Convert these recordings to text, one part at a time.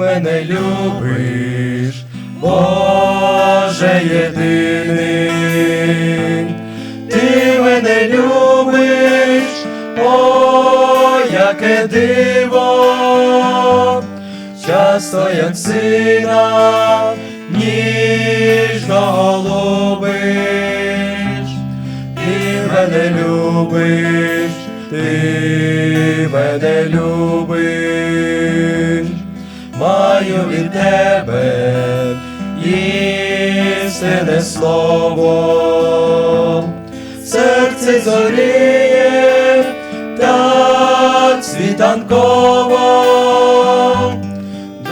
мене любиш, Боже єдиний, ти мене любиш, о, яке диво, часто як сина ніжно любиш, ти мене любиш, ти мене любиш, маю від тебе істинне слово, серце зоріє так світанково,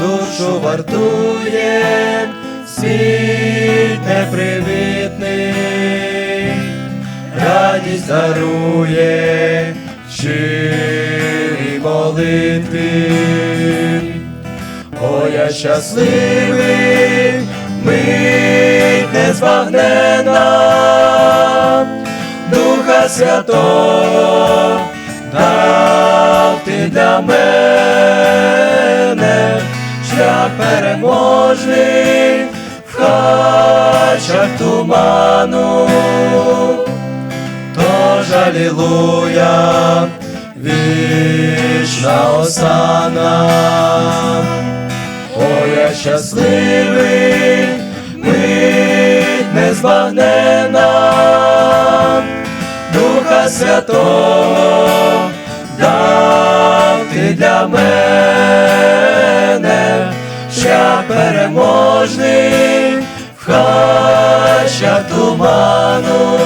душу вартує світ непривітний, радість дарує щирі молитви. Я щасливий, мить незбагнена, Духа Святого дав ти для мене, шлях переможний в хачах туману, тож алілуя, вічна осана. Щасливий, мить незбагнена, Духа Святого дав ти для мене, шлях переможний в хащах туману,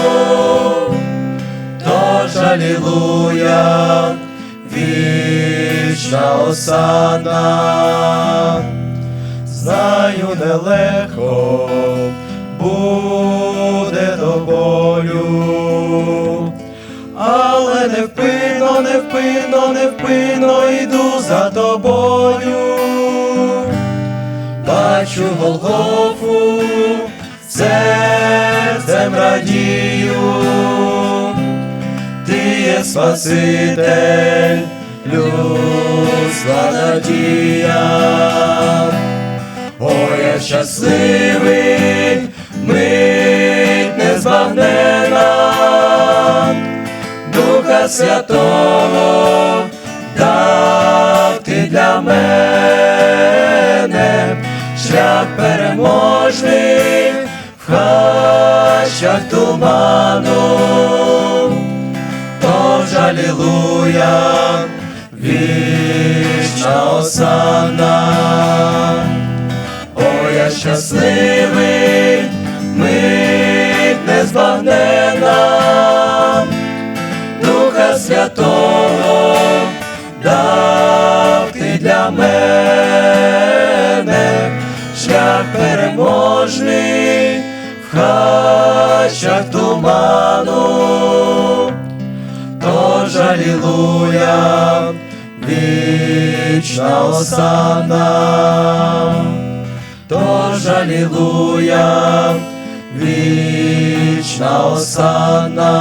тож алілуя, вічна осана, нелегко буде до болю, але невпинно, невпинно, невпинно йду за тобою, бачу Голгофу, серцем радію. Ти є Спаситель, людства надія. О, я щасливий, мить незбагнена, Духа Святого дав ти для мене, шлях переможний в хащах туману. Тож алілуя, вічна осана. Щасливий, мить незбагнена, Духа Святого дав ти для мене, шлях переможний в хащах туману. Тож алілуя, вічна осана. Тож алілуя, вічна осана.